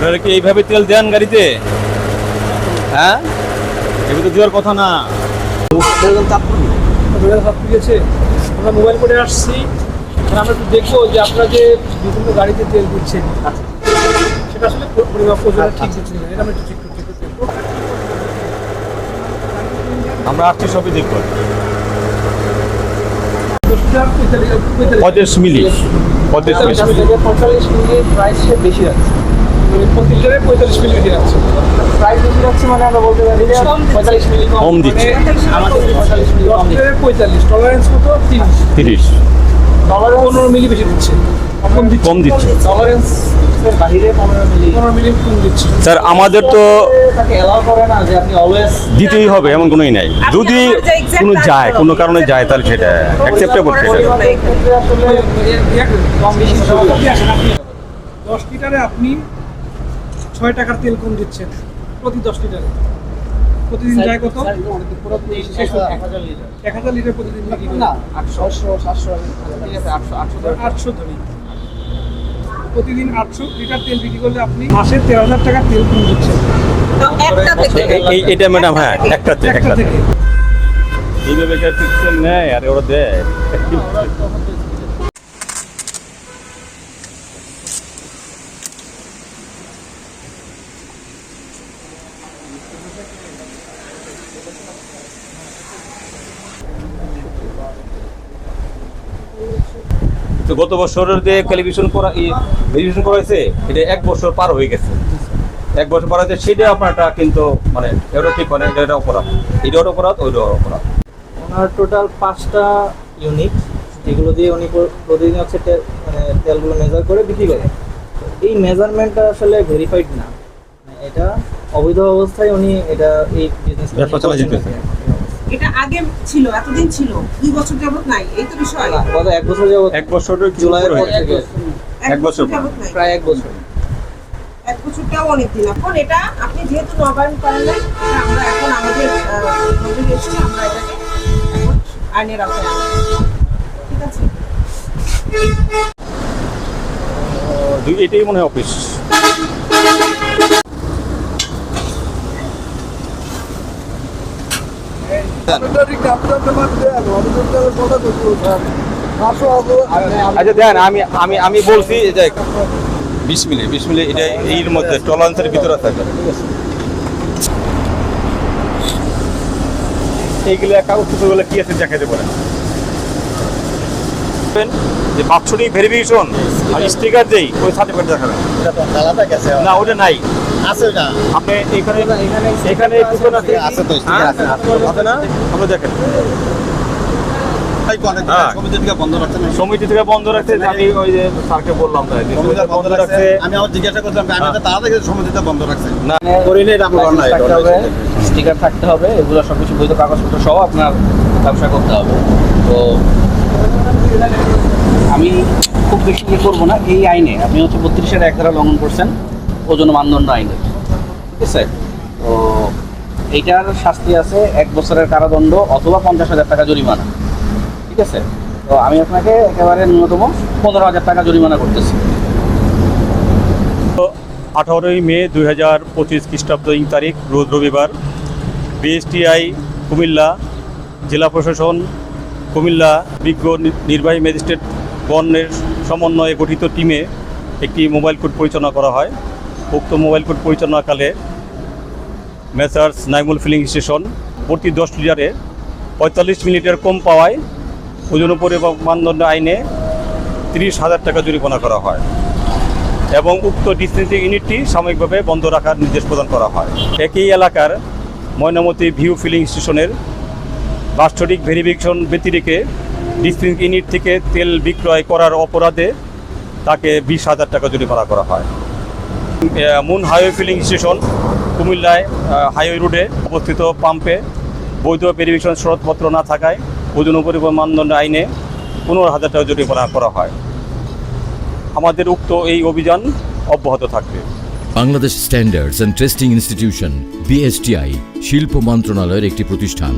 আপনারা কি এইভাবে তেল দেন গাড়িতে? হ্যাঁ? এগুলো তো দেওয়ার কথা না। হাত আমরা মোবাইল করে আসছি আর আমরা একটু দেখব যে আপনারা যে বিভিন্ন গাড়িতে তেল দিচ্ছেন সেটা আসলে পরিমাপ ঠিক দিচ্ছেন এটা আমরা একটু চেক আমরা আসছি সবই দেখব। পঁয়ত্রিশ মিলি। পঁয়ত্রিশ মিলি। পঁয়তাল্লিশ মিনিট প্রাইস বেশি যাচ্ছে মানে প্রতি লিটারে পঁয়তাল্লিশ মিলি যাচ্ছে প্রাইস বেশি যাচ্ছে মানে আমরা বলতে পারি যে পঁয়তাল্লিশ মিনিট কম দিচ্ছে। আমাদের পঁয়তাল্লিশ কম দিচ্ছে। পঁয়তাল্লিশ টলারেন্স কত তিরিশ। তিরিশ। পনেরো মিলি বেশি দিচ্ছে। কম দিচ্ছে। টলারেন্স স্যার আমাদের তো তাকে এলাও করে না যে আপনি অলওয়েজ দিতেই হবে এমন কোনোই নাই। যদি কোনো যায় কোনো কারণে যায় তাহলে সেটা অ্যাকসেপ্টেবল সেটা দশ লিটারে আপনি ছয় টাকার তেল কম দিচ্ছেন প্রতি দশ লিটারে। প্রতিদিন যায় কত? এক হাজার লিটার। প্রতিদিন না আটশো সাতশো ঠিক আছে আটশো আটশো আটশো ধরি। প্রতিদিন আটশো লিটার তেল বিক্রি করলে আপনি মাসে তেরো হাজার টাকা তেল কম দিচ্ছেন। তো একটা থেকে। এই- এই এটা ম্যাডাম হ্যাঁ একটা থেকে এইভাবে তেল নেয়? আর ওরা দেয়? তো গত বছরের যে ক্যালিভিশন করা ভেরিফিকেশন করা হয়েছে এটা এক বছর পার হয়ে গেছে। এক বছর পার হয়েছে সেটা আপনারটা কিন্তু মানে এটা ঠিক মানে এটা অপরাধ। এটা অপরাধ ওইটা অপরাধ। ওনার টোটাল পাঁচটা ইউনিট যেগুলো দিয়ে উনি প্রতিদিন হচ্ছে মানে তেলগুলো মেজার করে বিক্রি করে। তো এই মেজারমেন্টটা আসলে ভেরিফাইড না। মানে এটা অবৈধ অবস্থায় উনি এটা এই বিজনেস ব্যবসা চালিয়ে যেতেছে। এটা আগে ছিল এতদিন ছিল দুই বছর যাবত নাই এই তো বিষয়। গত এক বছর যাবত এক বছরের জুলাইয়ের পর। থেকে। এক বছর যাবত প্রায় এক বছর। এক বছরটাও অনেক দিন এখন এটা আপনি যেহেতু নবায়ন করেন নাই আমরা এখন আমাদের নজরে এসেছে আমরা এটাকে এখন আইনের আওতায় ঠিক আছে? দুই এটাই মনে হয় অফিস আচ্ছা দেন, আমি আমি আমি বলছি যে বিশ মিলি বিশ মিলি এটা এর মধ্যে টলান্সের ভিতরে থাকে এইগুলো কাগজগুলো কি আছে দেখাতে পারেন? যে বাৎসরিক ভেরিফিকেশন আর স্টিকার দেই ওই সার্টিফিকেট দেখাবেন। গেছে না ওটা নাই। আছে ওটা আপনি এখানে এখানে এখানে আছে। আছে তো, sticker হ্যাঁ? আছে, আছে। আছে না? আমরা দেখেন। ভাই অনেক হ্যাঁ। সমিতি থেকে বন্ধ আমি ওই যে স্যারকে বললাম বন্ধ আমি আমার জিজ্ঞাসা আমি হ্যাঁ। তো তারা দেখে সমিতিতে বন্ধ রাখছে। না। অন্যায়, এটা থাকতে হবে স্টিকার থাকতে হবে এগুলো সব কিছু বৈধ কাগজপত্র সহ আপনার ব্যবসা করতে হবে। তো আমি খুব বেশি ইয়ে করব না, এই আইনে। আপনি হচ্ছে বত্রিশের এক ধারা লঙ্ঘন করছেন, ওজন মানদণ্ড আইনে ঠিক আছে? তো এইটার শাস্তি আছে এক বছরের কারাদণ্ড অথবা পঞ্চাশ হাজার টাকা জরিমানা। ঠিক আছে? তো আমি আপনাকে একেবারে ন্যূনতম পনেরো হাজার টাকা জরিমানা করতেছি। আঠারোই মে দুই হাজার পঁচিশ খ্রিস্টাব্দ ইং তারিখ, রোজ রবিবার, বিএসটিআই, কুমিল্লা, জেলা প্রশাসন কুমিল্লা বিজ্ঞ নির্বাহী ম্যাজিস্ট্রেট গণের সমন্বয়ে গঠিত টিমে একটি মোবাইল কোর্ট পরিচালনা করা হয়। উক্ত মোবাইল কোর্ট পরিচালনাকালে মেসার্স নাইমুল ফিলিং স্টেশন প্রতি দশ লিটারে পঁয়তাল্লিশ মিনিটের কম পাওয়ায় ওজন উপরে মানদণ্ড আইনে তিরিশ হাজার টাকা জরিমানা করা হয় এবং উক্ত ডিসটেন্সিং ইউনিটটি সাময়িকভাবে বন্ধ রাখার নির্দেশ প্রদান করা হয়। একই এলাকার ময়নামতি ভিউ ফিলিং স্টেশনের বাস্তরিক ভেরিফিকেশন ব্যতিরেকে ডিসটেন্স ইউনিট থেকে তেল বিক্রয় করার অপরাধে তাকে বিশ হাজার টাকা জরিমানা করা হয়। মুন হাইওয়ে ফিলিং স্টেশন, কুমিল্লায় হাইওয়ে রোডে অবস্থিত পাম্পে বৈধ ভেরিফিকেশন শরৎপত্র না থাকায় ওজন পরিবহন মানদণ্ড আইনে পনেরো হাজার টাকা জরিমানা করা হয়। আমাদের উক্ত এই অভিযান অব্যাহত থাকবে। Bangladesh standards and testing institution, BSTI, শিল্প মন্ত্রণালয়ের একটি প্রতিষ্ঠান।